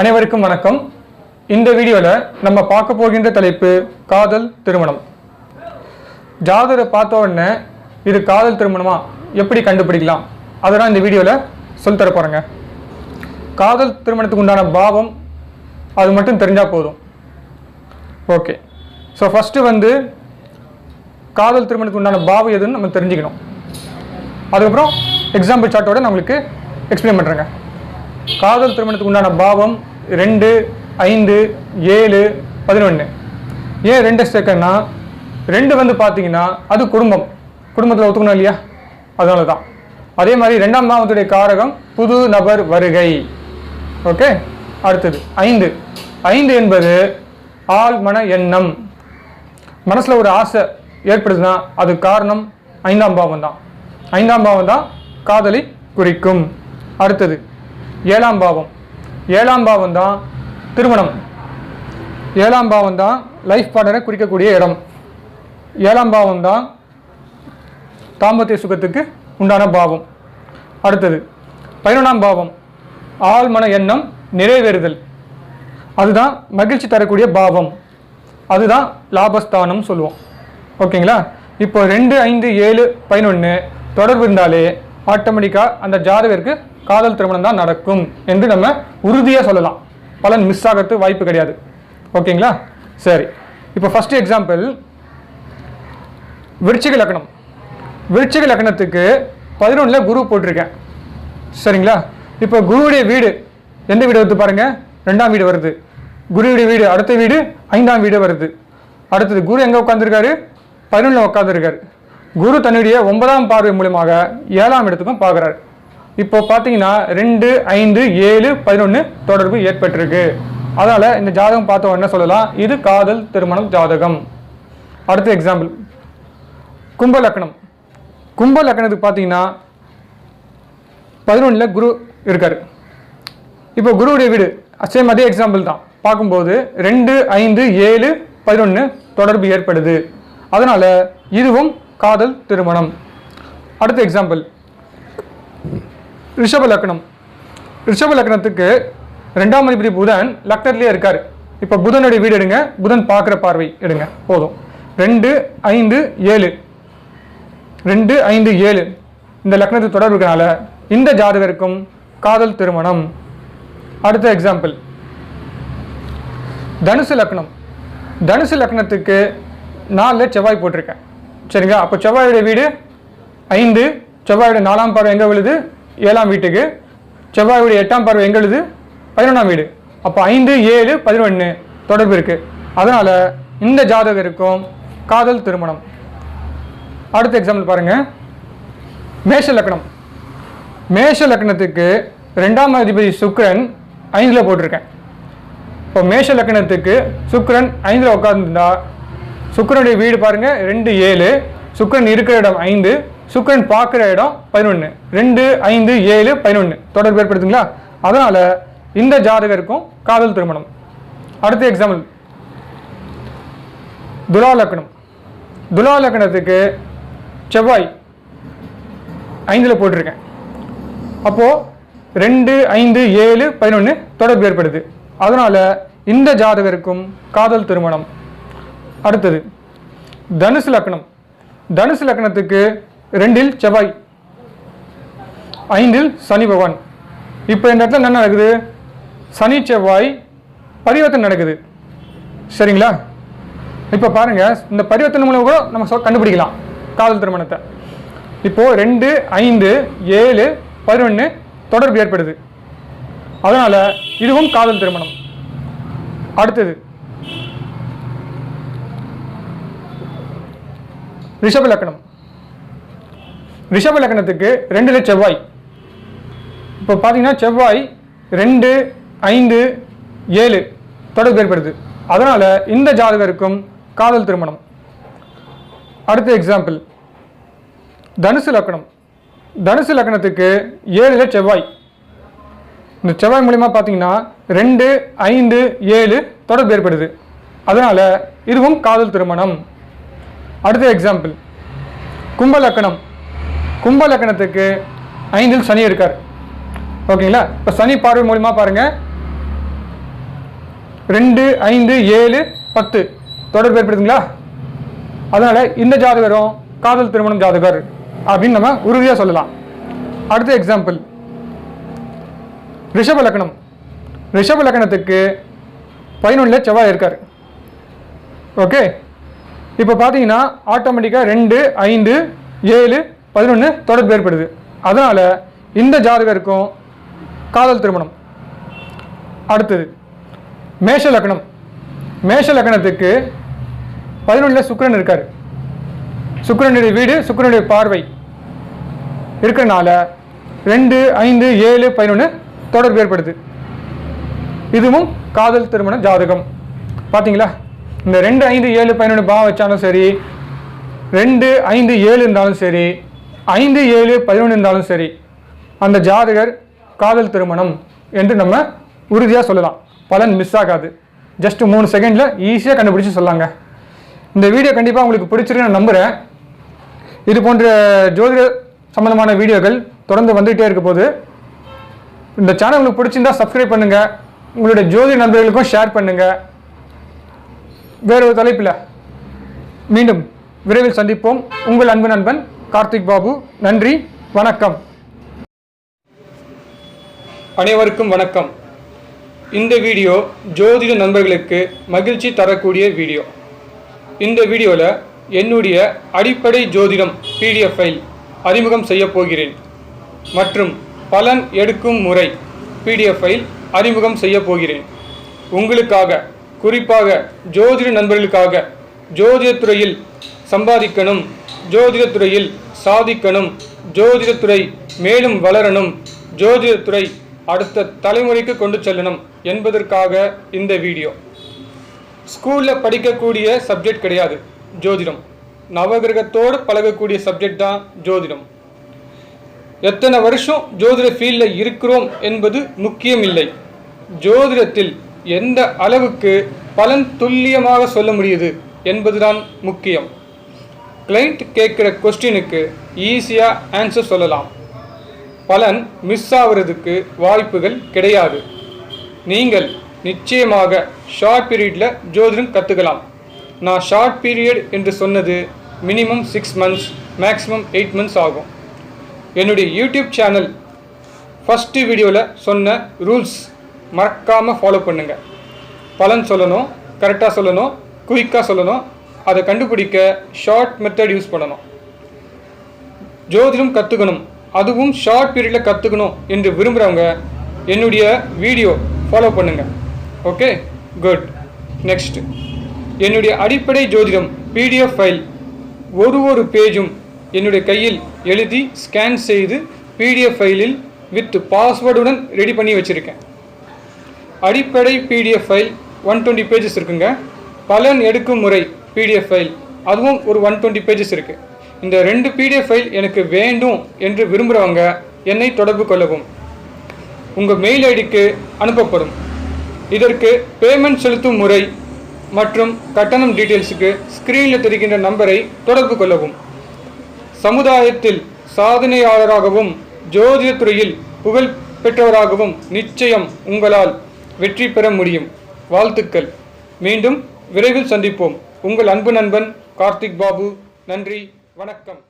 அனைவருக்கும் வணக்கம். இந்த வீடியோவில் நம்ம பார்க்க போகின்ற தலைப்பு காதல் திருமணம். ஜாதகரை பார்த்த உடனே இது காதல் திருமணமா? எப்படி கண்டுபிடிக்கலாம்? அதெல்லாம் இந்த வீடியோவில் சொல்லித் தர போகிறேங்க காதல் திருமணத்துக்கு உண்டான பாவம் அது மட்டும் தெரிஞ்சால் போதும். ஓகே. ஸோ ஃபஸ்ட்டு வந்து காதல் திருமணத்துக்கு உண்டான பாவம் எதுன்னு நம்ம தெரிஞ்சுக்கணும். அதுக்கப்புறம் எக்ஸாம்பிள் சார்ட்டோட நான் உங்களுக்கு எக்ஸ்பிளைன் பண்ணுறேங்க காதல் திருமணத்துக்கு உண்டான பாவம் ரெண்டு ஐந்து ஏழு பதினொன்று ஏன் ரெண்டு சேர்க்கன்னா ரெண்டு வந்து பார்த்தீங்கன்னா அது குடும்பம். குடும்பத்தில் ஒத்துக்கணும் இல்லையா? அதனால தான் அதே மாதிரி ரெண்டாம் பாவத்துடைய காரகம் புது நபர் வருகை. ஓகே? அடுத்தது ஐந்து. ஐந்து என்பது ஆள் மன எண்ணம். மனசில் ஒரு ஆசை ஏற்படுதுன்னா அது காரணம் ஐந்தாம் பாவம் தான் ஐந்தாம் பாவம் தான் காதலை குறிக்கும். அடுத்தது ஏழாம் பாவம். ஏழாம் பாவம் தான் திருமணம். ஏழாம் பாவம் தான் லைஃப் பார்ட்னரை குறிக்கக்கூடிய இடம். ஏழாம் பாவம் தான் தாம்பத்திய சுகத்துக்கு உண்டான பாவம். அடுத்தது பதினொன்றாம் பாவம் ஆழ்மன எண்ணம் நிறைவேறுதல். அதுதான் மகிழ்ச்சி தரக்கூடிய பாவம். அதுதான் லாபஸ்தானம் சொல்லுவோம். ஓகேங்களா? இப்போ ரெண்டு ஐந்து ஏழு பதினொன்று தொடர்பு இருந்தாலே ஆட்டோமேட்டிக்காக அந்த ஜாதகருக்கு காதல் திருமணம் தான் நடக்கும் என்று நம்ம உறுதியாக சொல்லலாம். பலன் மிஸ் ஆகிறது வாய்ப்பு கிடையாது. ஓகேங்களா? சரி. இப்போ ஃபஸ்ட் எக்ஸாம்பிள் விருச்சிக லக்னம். விருச்சிக லக்னத்துக்கு பதினொன்றில் குரு போட்டிருக்கேன். சரிங்களா? இப்போ குருவுடைய வீடு எந்த வீடு வருது பாருங்கள் ரெண்டாம் வீடு வருது. குருவுடைய வீடு அடுத்த வீடு ஐந்தாம் வீடு வருது. அடுத்தது குரு எங்கே உட்காந்துருக்காரு பதினொன்றில் உட்காந்துருக்காரு குரு தன்னுடைய ஒன்பதாம் பார்வை மூலியமாக ஏழாம் இடத்துக்கும் பார்க்குறாரு இப்போ பார்த்தீங்கன்னா ரெண்டு ஐந்து ஏழு பதினொன்று தொடர்பு ஏற்பட்டிருக்கு. அதனால் இந்த ஜாதகம் பார்த்த என்ன சொல்லலாம்? இது காதல் திருமணம் ஜாதகம். அடுத்த எக்ஸாம்பிள் கும்ப லக்னம் கும்ப லக்னத்துக்கு பார்த்தீங்கன்னா பதினொன்றில் குரு இருக்கார். இப்போ குருவுடைய வீடு சேம் அதே எக்ஸாம்பிள் தான். பார்க்கும்போது ரெண்டு ஐந்து ஏழு பதினொன்று தொடர்பு ஏற்படுது. அதனால் இதுவும் காதல் திருமணம். அடுத்த எக்ஸாம்பிள் ரிஷப லக்னம் ரிஷப லக்னத்துக்கு ரெண்டாம் அதிபதி புதன் லக்னத்திலே இருக்கார். இப்போ புதனுடைய வீடு எடுங்க. புதன் பார்க்குற பார்வை எடுங்க. போதும். ரெண்டு ஐந்து ஏழு. ரெண்டு ஐந்து ஏழு. இந்த லக்னத்து தொடர்பு இந்த ஜாதகருக்கும் காதல் திருமணம். அடுத்த எக்ஸாம்பிள் தனுசு லக்னம். தனுசு லக்னத்துக்கு நாலில் செவ்வாய் போட்டிருக்கேன். சரிங்களா? அப்போ செவ்வாயுடைய வீடு ஐந்து செவ்வாயுடைய நாலாம் பார்வை எங்கே விழுது? ஏழாம் வீட்டுக்கு. செவ்வாயுடைய எட்டாம் பார்வை எங்களுது. பதினொன்றாம் வீடு. அப்போ ஐந்து ஏழு பதினொன்று தொடர்பு இருக்குது அதனால் இந்த ஜாதகருக்கும் காதல் திருமணம். அடுத்த எக்ஸாம்பிள் பாருங்கள் மேஷ லக்னம். மேஷ லக்னத்துக்கு ரெண்டாம் அதிபதி சுக்ரன் ஐந்தில் போட்டிருக்கேன். இப்போ மேஷ லக்னத்துக்கு சுக்ரன் ஐந்தில் உட்காந்துருந்தா சுக்ரனுடைய வீடு பாருங்கள் ரெண்டு ஏழு. சுக்ரன் இருக்கிற இடம் ஐந்து. சுக்கரன் பார்க்குற இடம் பதினொன்று ரெண்டு ஐந்து ஏழு பதினொன்று தொடர்பு ஏற்படுத்துங்களா? அதனால் இந்த ஜாதகருக்கும் காதல் திருமணம். அடுத்த எக்ஸாம்பிள் துலா லக்னம் துலா லக்னத்துக்கு செவ்வாய் ஐந்தில் போட்டிருக்கேன். அப்போது ரெண்டு ஐந்து ஏழு பதினொன்று தொடர்பு ஏற்படுது. அதனால் இந்த ஜாதகருக்கும் காதல் திருமணம். அடுத்தது தனுசு லக்னம் தனுசு லக்னத்துக்கு ரெண்டில் செவ்வாய் ஐந்தில் சனி பகவான். இப்போ இந்த இடத்துல என்ன நடக்குது? சனி செவ்வாய் பரிவர்த்தனை நடக்குது. சரிங்களா? இப்போ பாருங்கள் இந்த பரிவர்த்தனை மூலம் கூட நம்ம சொ- கண்டுபிடிக்கலாம் காதல் திருமணத்தை. இப்போது ரெண்டு ஐந்து ஏழு பதினொன்று தொடர்பு ஏற்படுது. அதனால் இதுவும் காதல் திருமணம். அடுத்தது ரிஷப லக்கணம். ரிஷப லக்னத்துக்கு ரெண்டுல செவ்வாய் இப்போ பார்த்தீங்கன்னா செவ்வாய் ரெண்டு ஐந்து ஏழு தொடர்பு ஏற்படுது அதனால் இந்த ஜாதகருக்கும் காதல் திருமணம். அடுத்த எக்ஸாம்பிள் தனுசு லக்னம். தனுசு லக்னத்துக்கு ஏழுல செவ்வாய். இந்த செவ்வாய் மூலிமா பார்த்தீங்கன்னா ரெண்டு ஐந்து ஏழு தொடர்பு ஏற்படுது அதனால் இதுவும் காதல் திருமணம். அடுத்த எக்ஸாம்பிள் கும்ப லக்னம். கும்ப லக்னத்துக்கு ஐந்தில் சனி இருக்கார். ஓகேங்களா? இப்போ சனி பார்வை மூலிமா பாருங்கள் ரெண்டு ஐந்து ஏழு பத்து. தொடர்பு ஏற்படுதுங்களா? அதனால் இந்த ஜாதகரும் காதல் திருமணம் ஜாதகர் அப்படின்னு நம்ம உறுதியாக சொல்லலாம். அடுத்த எக்ஸாம்பிள் ரிஷப லக்னம். ரிஷப லக்னத்துக்கு பதினொன்றில் செவ்வாய் இருக்கார். ஓகே? இப்போ பார்த்தீங்கன்னா ஆட்டோமேட்டிக்காக ரெண்டு ஐந்து ஏழு பதினொன்று தொடர்பு ஏற்படுது. அதனால் இந்த ஜாதகருக்கும் காதல் திருமணம். அடுத்தது மேஷ லக்னம். மேஷ லக்னத்துக்கு பதினொன்றில் சுக்கரன் இருக்கார். சுக்கரனுடைய வீடு சுக்கரனுடைய பார்வை இருக்கிறனால ரெண்டு ஐந்து ஏழு பதினொன்று தொடர்பு ஏற்படுது. இதுவும் காதல் திருமண ஜாதகம். பார்த்தீங்களா இந்த ரெண்டு ஐந்து ஏழு பதினொன்று பாவம் வச்சாலும் சரி ரெண்டு ஐந்து ஏழு இருந்தாலும் சரி ஐந்து ஏழு பதினொன்று இருந்தாலும் சரி அந்த ஜாதகர் காதல் திருமணம் என்று நம்ம உறுதியாக சொல்லலாம். பலன் மிஸ் ஆகாது. ஜஸ்ட் மூணு செகண்டில் ஈஸியாக கண்டுபிடிச்சி சொல்லாங்க. இந்த வீடியோ கண்டிப்பாக உங்களுக்கு பிடிச்சிருக்குன்னு நான் நம்புகிறேன் இது போன்ற ஜோதிட சம்மந்தமான வீடியோக்கள் தொடர்ந்து வந்துகிட்டே இருக்க போது இந்த சேனல் உங்களுக்கு பிடிச்சிருந்தா சப்ஸ்கிரைப் பண்ணுங்கள் உங்களுடைய ஜோதிட நண்பர்களுக்கும் ஷேர் பண்ணுங்கள் வேறொரு தலைப்பில் மீண்டும் விரைவில் சந்திப்போம். உங்கள் அன்பு நண்பன் கார்த்திக் பாபு நன்றி வணக்கம். அனைவருக்கும் வணக்கம். இந்த வீடியோ ஜோதிட நண்பர்களுக்கு மகிழ்ச்சி தரக்கூடிய வீடியோ. இந்த வீடியோவில் என்னுடைய அடிப்படை ஜோதிடம் பிடிஎஃப் ஃபைல் அறிமுகம் செய்ய போகிறேன். மற்றும் பலன் எடுக்கும் முறை பிடிஎஃப் ஃபைல் அறிமுகம் செய்ய போகிறேன். உங்களுக்காக குறிப்பாக ஜோதிட நண்பர்களுக்காக ஜோதிடத்துறையில் சம்பாதிக்கணும் ஜோதிடத்துறையில் சாதிக்கணும் ஜோதிடத்துறை மேலும் வளரணும் ஜோதிடத்துறை அடுத்த தலைமுறைக்கு கொண்டு செல்லணும் என்பதற்காக இந்த வீடியோ. ஸ்கூலில் படிக்கக்கூடிய சப்ஜெக்ட் கிடையாது ஜோதிடம். நவகிரகத்தோடு பழகக்கூடிய சப்ஜெக்ட் தான் ஜோதிடம். எத்தனை வருஷம் ஜோதிட ஃபீல்டில் இருக்கிறோம் என்பது முக்கியம் இல்லை. ஜோதிடத்தில் எந்த அளவுக்கு பலன் துல்லியமாக சொல்ல முடியுது என்பதுதான் முக்கியம். கிளைண்ட் கேட்குற கொஸ்டினுக்கு ஈஸியாக ஆன்சர் சொல்லலாம். பலன் மிஸ் ஆகிறதுக்கு வாய்ப்புகள் கிடையாது. நீங்கள் நிச்சயமாக ஷார்ட் பீரியடில் ஜோதிடம் கற்றுக்கலாம் நான் ஷார்ட் பீரியட் என்று சொன்னது minimum six months maximum eight months ஆகும். என்னுடைய யூடியூப் சேனல் ஃபஸ்ட்டு வீடியோவில் சொன்ன ரூல்ஸ் மறக்காமல் ஃபாலோ பண்ணுங்கள் பலன் சொல்லணும் கரெக்டாக சொல்லணும் குயிக்காக சொல்லணும் அதை கண்டுபிடிக்க ஷார்ட் மெத்தட் யூஸ் பண்ணணும். ஜோதிடம் கற்றுக்கணும் அதுவும் ஷார்ட் பீரியடில் கற்றுக்கணும் என்று விரும்புகிறவங்க என்னுடைய வீடியோ ஃபாலோ பண்ணுங்கள் ஓகே குட் நெக்ஸ்ட் என்னுடைய அடிப்படை ஜோதிடம் பிடிஎஃப் ஃபைல் ஒரு ஒரு பேஜும் என்னுடைய கையில் எழுதி ஸ்கேன் செய்து பிடிஎஃப் ஃபைலில் வித் பாஸ்வேர்டுடன் ரெடி பண்ணி வச்சுருக்கேன். அடிப்படை PDF file one twenty pages இருக்குங்க. பலன் எடுக்கும் முறை பிடிஎஃப் ஃபைல் அதுவும் ஒரு ஒன் டுவெண்ட்டி பேஜஸ் இருக்குது இந்த ரெண்டு பிடிஎஃப் ஃபைல் எனக்கு வேண்டும் என்று விரும்புகிறவங்க என்னை தொடர்பு கொள்ளவும். உங்கள் மெயில் ஐடிக்கு அனுப்பப்படும். இதற்கு பேமெண்ட் செலுத்தும் முறை மற்றும் கட்டணம் டீட்டெயில்ஸுக்கு ஸ்க்ரீனில் தெரிகின்ற நம்பரை தொடர்பு கொள்ளவும். சமுதாயத்தில் சாதனையாளராகவும் ஜோதிடத்துறையில் புகழ் பெற்றவராகவும் நிச்சயம் உங்களால் வெற்றி பெற முடியும். வாழ்த்துக்கள். மீண்டும் விரைவில் சந்திப்போம். உங்கள் அன்பு நண்பன் கார்த்திக் பாபு நன்றி வணக்கம்.